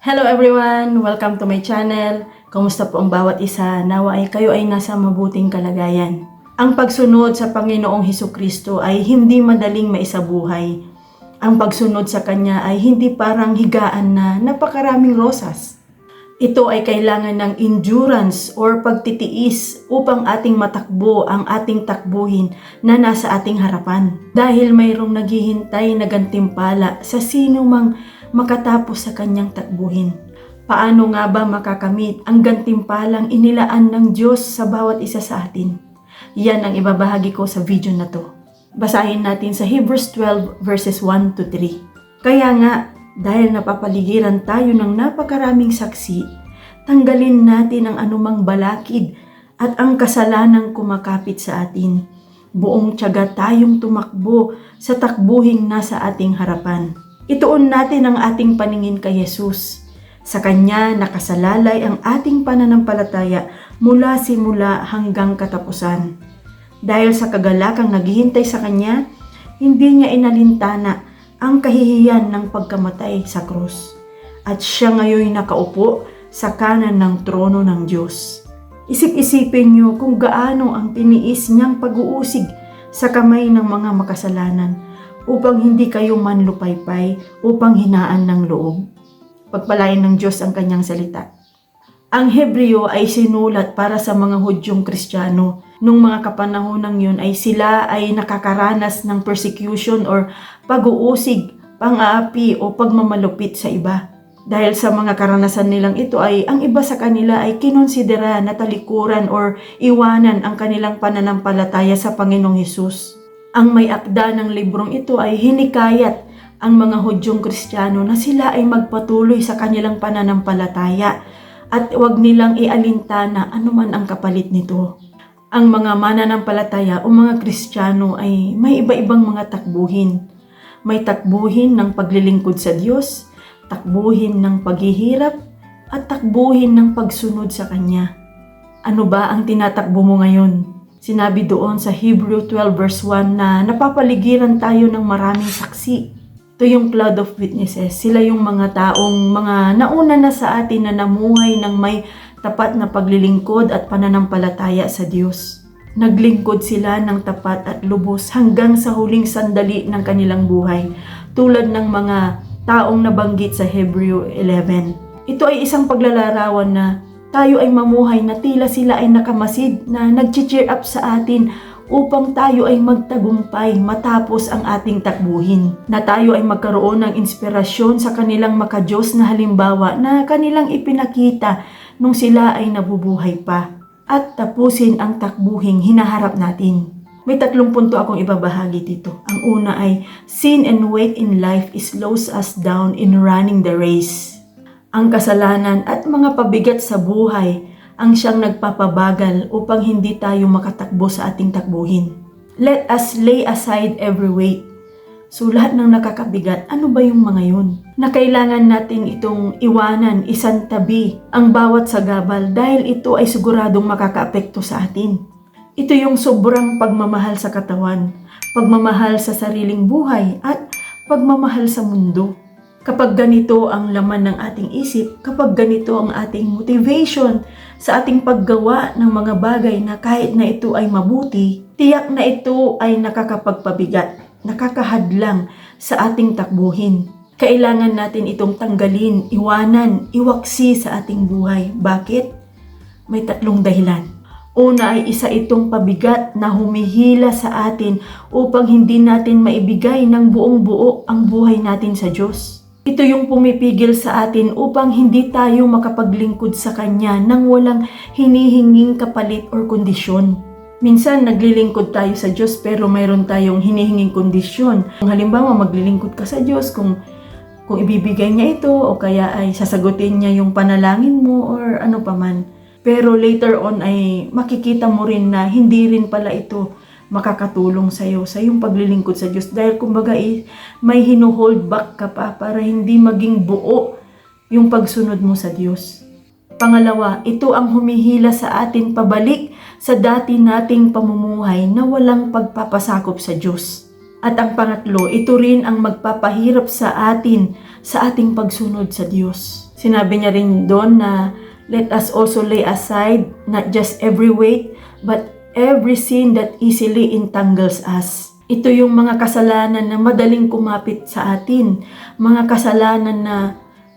Hello everyone! Welcome to my channel. Kamusta po ang bawat isa? Nawa ay kayo ay nasa mabuting kalagayan. Ang pagsunod sa Panginoong Heso Kristo ay hindi madaling maisabuhay. Ang pagsunod sa Kanya ay hindi parang higaan na napakaraming rosas. Ito ay kailangan ng endurance or pagtitiis upang ating matakbo ang ating takbuhin na nasa ating harapan. Dahil mayroong naghihintay na gantimpala sa sino mang makatapos sa kanyang takbuhin. Paano nga ba makakamit ang gantimpalang inilaan ng Diyos sa bawat isa sa atin? Yan ang ibabahagi ko sa video na to. Basahin natin sa Hebrews 12 verses 1 to 3. Kaya nga, dahil napapaligiran tayo ng napakaraming saksi, tanggalin natin ang anumang balakid at ang kasalanang kumakapit sa atin. Buong tiyaga tayong tumakbo sa takbuhing nasa ating harapan. Ituon natin ang ating paningin kay Jesus. Sa Kanya nakasalalay ang ating pananampalataya mula simula hanggang katapusan. Dahil sa kagalakang naghihintay sa Kanya, hindi niya inalintana ang kahihiyan ng pagkamatay sa krus. At siya ngayon nakaupo sa kanan ng trono ng Diyos. Isip-isipin niyo kung gaano ang tiniis niyang pag-uusig sa kamay ng mga makasalanan upang hindi kayo manlupaypay upang hinaan ng loob. Pagpalain ng Diyos ang kanyang salita. Ang Hebreo ay sinulat para sa mga Hudyong Kristiyano. Nung mga kapanahonang yun ay sila ay nakakaranas ng persecution or pag-uusig, pang-aapi o pagmamalupit sa iba. Dahil sa mga karanasan nilang ito ay ang iba sa kanila ay kinonsidera na talikuran or iwanan ang kanilang pananampalataya sa Panginoong Hesus. Ang may akda ng librong ito ay hinikayat ang mga Hudyong Kristiyano na sila ay magpatuloy sa kanilang pananampalataya at huwag nilang ialintana anuman ang kapalit nito. Ang mga mananampalataya o mga Kristiyano ay may iba-ibang mga takbuhin. May takbuhin ng paglilingkod sa Diyos, takbuhin ng paghihirap, at takbuhin ng pagsunod sa Kanya. Ano ba ang tinatakbo mo ngayon? Sinabi doon sa Hebrew 12 verse 1 na napapaligiran tayo ng maraming saksi. Ito yung cloud of witnesses. Sila yung mga taong mga nauna na sa atin na namuhay ng may tapat na paglilingkod at pananampalataya sa Diyos. Naglingkod sila ng tapat at lubos hanggang sa huling sandali ng kanilang buhay, tulad ng mga taong nabanggit sa Hebrew 11. Ito ay isang paglalarawan na tayo ay mamuhay na tila sila ay nakamasid na nag-cheer up sa atin upang tayo ay magtagumpay matapos ang ating takbuhin. Na tayo ay magkaroon ng inspirasyon sa kanilang makajos na halimbawa na kanilang ipinakita nung sila ay nabubuhay pa. At tapusin ang takbuhing hinaharap natin. May tatlong punto akong ibabahagi dito. Ang una ay, sin and weight in life slows us down in running the race. Ang kasalanan at mga pabigat sa buhay ang siyang nagpapabagal upang hindi tayo makatakbo sa ating takbuhin. Let us lay aside every weight. So lahat ng nakakabigat, ano ba yung mga yun? Na kailangan natin itong iwanan, isang tabi ang bawat sagabal dahil ito ay siguradong makakaapekto sa atin. Ito yung sobrang pagmamahal sa katawan, pagmamahal sa sariling buhay at pagmamahal sa mundo. Kapag ganito ang laman ng ating isip, kapag ganito ang ating motivation sa ating paggawa ng mga bagay na kahit na ito ay mabuti, tiyak na ito ay nakakapagpabigat, nakakahadlang sa ating takbuhin. Kailangan natin itong tanggalin, iwanan, iwaksi sa ating buhay. Bakit? May tatlong dahilan. Una ay isa itong pabigat na humihila sa atin upang hindi natin maibigay ng buong buo ang buhay natin sa Diyos. Ito yung pumipigil sa atin upang hindi tayo makapaglingkod sa Kanya nang walang hinihinging kapalit or kondisyon. Minsan naglilingkod tayo sa Diyos pero mayroon tayong hinihinging kondisyon. Kung halimbawa maglilingkod ka sa Diyos kung kung ibibigay niya ito o kaya ay sasagutin niya yung panalangin mo or ano paman. Pero later on ay makikita mo rin na hindi rin pala ito makakatulong sa iyo sa iyong paglilingkod sa Diyos dahil kumbaga eh, may hino-hold back ka pa para hindi maging buo yung pagsunod mo sa Diyos. Pangalawa, ito ang humihila sa atin pabalik sa dati nating pamumuhay na walang pagpapasakop sa Diyos. At ang pangatlo, ito rin ang magpapahirap sa atin sa ating pagsunod sa Diyos. Sinabi niya rin doon na let us also lay aside not just every weight but every sin that easily entangles us. Ito yung mga kasalanan na madaling kumapit sa atin, mga kasalanan na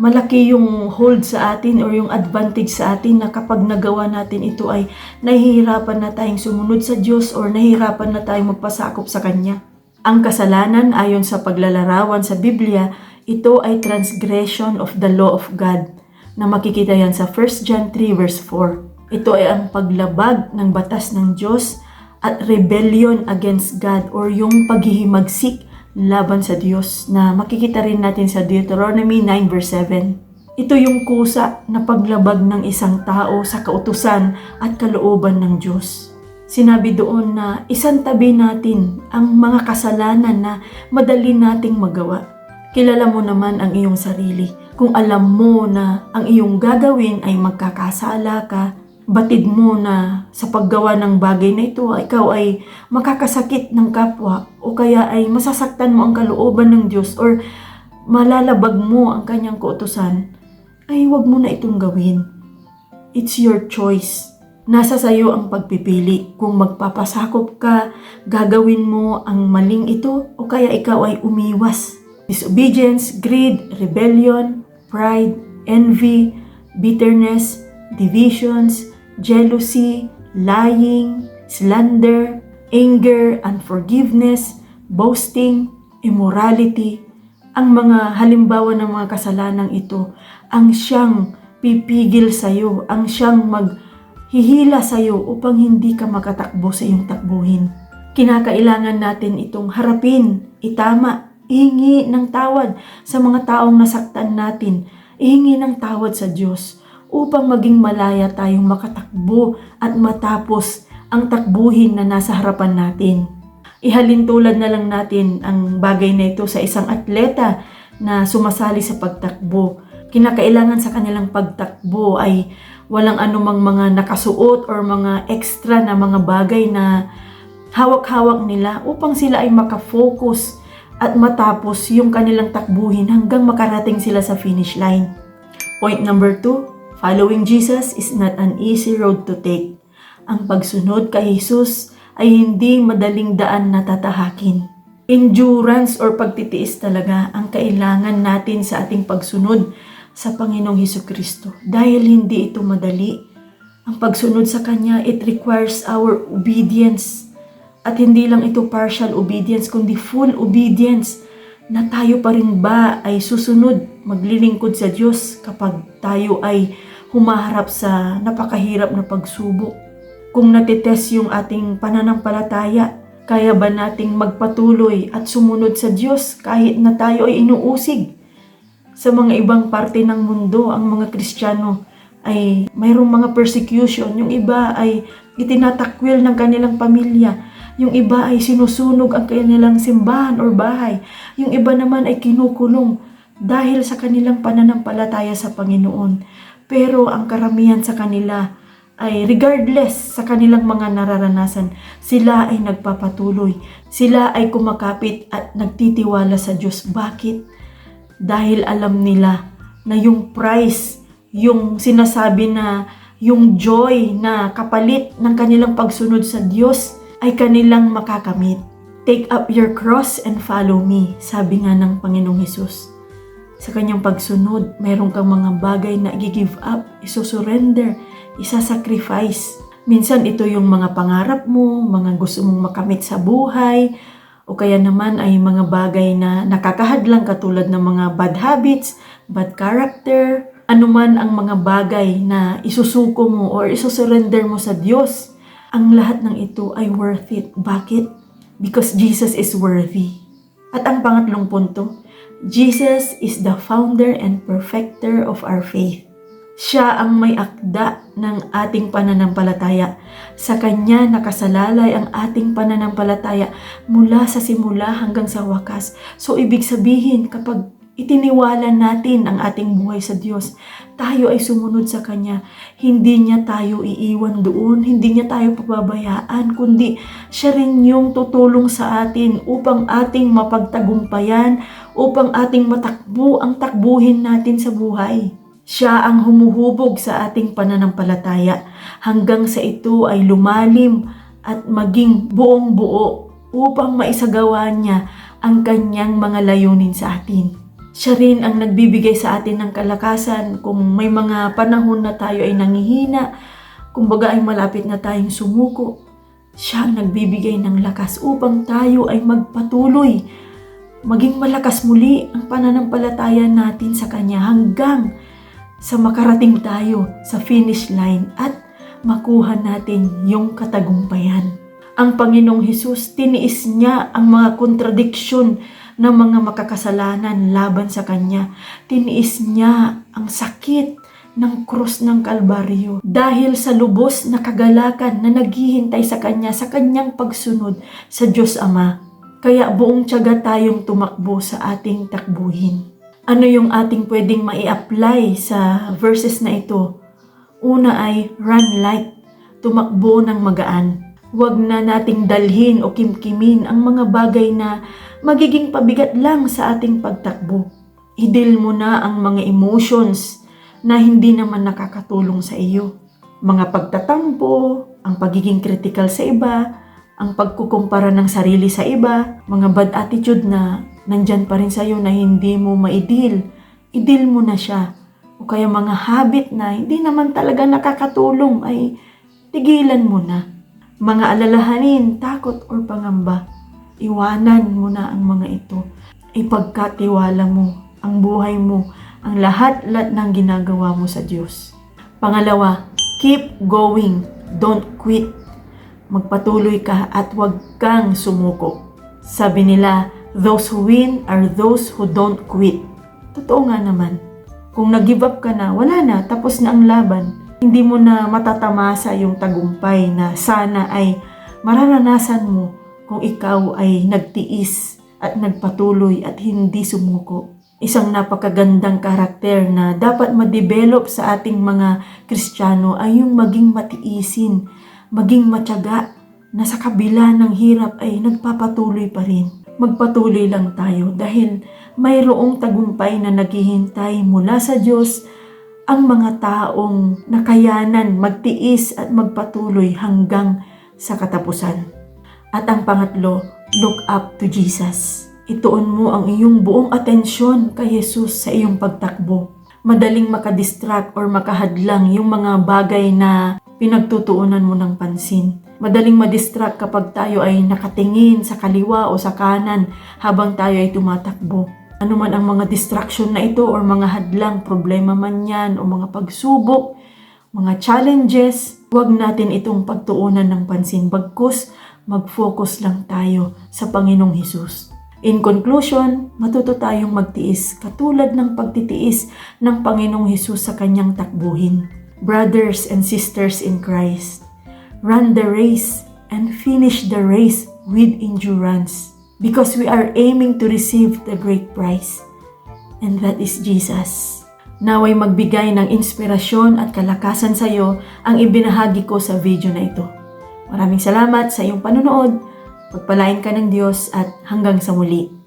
malaki yung hold sa atin or yung advantage sa atin na kapag nagawa natin ito ay nahihirapan na tayong sumunod sa Diyos or nahihirapan na tayong magpasakop sa Kanya. Ang kasalanan ayon sa paglalarawan sa Biblia, ito ay transgression of the law of God na makikita yan sa 1 John 3 verse 4. Ito ay ang paglabag ng batas ng Diyos at rebellion against God or yung paghihimagsik laban sa Diyos na makikita rin natin sa Deuteronomy 9 verse 7. Ito yung kusa na paglabag ng isang tao sa kautusan at kalooban ng Diyos. Sinabi doon na isantabi natin ang mga kasalanan na madali nating magawa. Kilala mo naman ang iyong sarili. Kung alam mo na ang iyong gagawin ay magkakasala ka, batid mo na sa paggawa ng bagay na ito, ikaw ay makakasakit ng kapwa o kaya ay masasaktan mo ang kalooban ng Diyos or malalabag mo ang kanyang kautusan, ay huwag mo na itong gawin. It's your choice. Nasa sayo ang pagpipili kung magpapasakop ka, gagawin mo ang maling ito o kaya ikaw ay umiwas. Disobedience, greed, rebellion, pride, envy, bitterness, divisions, jealousy, lying, slander, anger, unforgiveness, boasting, immorality, ang mga halimbawa ng mga kasalanang ito, ang siyang pipigil sa iyo, ang siyang maghihila sa iyo upang hindi ka makatakbo sa iyong takbuhin. Kinakailangan natin itong harapin, itama, ihingi ng tawad sa mga taong nasaktan natin, ihingi ng tawad sa Diyos upang maging malaya tayong makatakbo at matapos ang takbuhin na nasa harapan natin. Ihalin tulad na lang natin ang bagay na ito sa isang atleta na sumasali sa pagtakbo. Kinakailangan sa kanilang pagtakbo ay walang anumang mga nakasuot or mga extra na mga bagay na hawak-hawak nila upang sila ay makafocus at matapos yung kanilang takbuhin hanggang makarating sila sa finish line. Point number two, following Jesus is not an easy road to take. Ang pagsunod kay Jesus ay hindi madaling daan na tatahakin. Endurance or pagtitiis talaga ang kailangan natin sa ating pagsunod sa Panginoong Heso Kristo. Dahil hindi ito madali. Ang pagsunod sa Kanya, it requires our obedience. At hindi lang ito partial obedience, kundi full obedience na tayo pa rin ba ay susunod, maglilingkod sa Diyos kapag tayo ay humaharap sa napakahirap na pagsubok. Kung natitest yung ating pananampalataya, kaya ba nating magpatuloy at sumunod sa Diyos kahit na tayo ay inuusig? Sa mga ibang parte ng mundo, ang mga Kristiyano ay mayroong mga persecution. Yung iba ay itinatakwil ng kanilang pamilya. Yung iba ay sinusunog ang kanilang simbahan or bahay. Yung iba naman ay kinukulong dahil sa kanilang pananampalataya sa Panginoon. Pero ang karamihan sa kanila ay regardless sa kanilang mga nararanasan, sila ay nagpapatuloy. Sila ay kumakapit at nagtitiwala sa Diyos. Bakit? Dahil alam nila na yung price, yung sinasabi na yung joy na kapalit ng kanilang pagsunod sa Diyos ay kanilang makakamit. Take up your cross and follow me, sabi nga ng Panginoong Hesus. Sa kanyang pagsunod, mayroon kang mga bagay na i-give up, isusurrender, isasacrifice. Minsan ito yung mga pangarap mo, mga gusto mong makamit sa buhay, o kaya naman ay mga bagay na nakakahadlang katulad ng mga bad habits, bad character, anuman ang mga bagay na isusuko mo or isusurrender mo sa Diyos. Ang lahat ng ito ay worth it. Bakit? Because Jesus is worthy. At ang pangatlong punto, Jesus is the founder and perfecter of our faith. Siya ang may akda ng ating pananampalataya. Sa Kanya nakasalalay ang ating pananampalataya mula sa simula hanggang sa wakas. So ibig sabihin kapag itiniwala natin ang ating buhay sa Diyos, tayo ay sumunod sa Kanya. Hindi niya tayo iiwan doon, hindi niya tayo pababayaan, kundi siya rin yung tutulong sa atin upang ating mapagtagumpayan, upang ating matakbo ang takbuhin natin sa buhay. Siya ang humuhubog sa ating pananampalataya hanggang sa ito ay lumalim at maging buong buo upang maisagawa niya ang kanyang mga layunin sa atin. Siya rin ang nagbibigay sa atin ng kalakasan kung may mga panahon na tayo ay nangihina, kumbaga ay malapit na tayong sumuko. Siya ang nagbibigay ng lakas upang tayo ay magpatuloy, maging malakas muli ang pananampalataya natin sa Kanya hanggang sa makarating tayo sa finish line at makuha natin yung katagumpayan. Ang Panginoong Hesus, tiniis niya ang mga kontradiksyon ng mga makakasalanan laban sa Kanya. Tiniis niya ang sakit ng krus ng Kalbaryo dahil sa lubos na kagalakan na naghihintay sa Kanya sa Kanyang pagsunod sa Diyos Ama. Kaya buong tiyaga tayong tumakbo sa ating takbuhin. Ano yung ating pwedeng mai-apply sa verses na ito? Una ay run light, tumakbo ng magaan. Huwag na nating dalhin o kimkimin ang mga bagay na magiging pabigat lang sa ating pagtakbo. Idil mo na ang mga emotions na hindi naman nakakatulong sa iyo. Mga pagtatampo, ang pagiging critical sa iba, ang pagkukumpara ng sarili sa iba, mga bad attitude na nandyan pa rin sa'yo na hindi mo maidil. Idil mo na siya. O kaya mga habit na hindi naman talaga nakakatulong ay tigilan mo na. Mga alalahanin, takot or pangamba, iwanan mo na ang mga ito. Ipagkatiwala mo ang buhay mo, ang lahat-lahat ng ginagawa mo sa Diyos. Pangalawa, keep going, don't quit. Magpatuloy ka at huwag kang sumuko. Sabi nila, those who win are those who don't quit. Totoo nga naman. Kung nag-give up ka na, wala na, tapos na ang laban. Hindi mo na matatamasa yung tagumpay na sana ay mararanasan mo kung ikaw ay nagtiis at nagpatuloy at hindi sumuko. Isang napakagandang karakter na dapat ma-develop sa ating mga Kristiyano ay yung maging matiisin, maging matyaga na sa kabila ng hirap ay nagpapatuloy pa rin. Magpatuloy lang tayo dahil mayroong tagumpay na naghihintay mula sa Diyos ang mga taong nakayanan magtiis at magpatuloy hanggang sa katapusan. At ang pangatlo, look up to Jesus. Ituon mo ang iyong buong atensyon kay Jesus sa iyong pagtakbo. Madaling makadistract or makahadlang yung mga bagay na pinagtutuunan mo ng pansin. Madaling madistract kapag tayo ay nakatingin sa kaliwa o sa kanan habang tayo ay tumatakbo. Ano man ang mga distraction na ito or mga hadlang, problema man yan o mga pagsubok, mga challenges, huwag natin itong pagtuunan ng pansin. Bagkus, mag-focus lang tayo sa Panginoong Hesus. In conclusion, matuto tayong magtiis katulad ng pagtitiis ng Panginoong Hesus sa kanyang takbuhin. Brothers and sisters in Christ, run the race and finish the race with endurance because we are aiming to receive the great prize and that is Jesus. Naway magbigay ng inspirasyon at kalakasan sa iyo ang ibinahagi ko sa video na ito. Maraming salamat sa iyong panunood. Pagpalain ka ng Diyos at hanggang sa muli.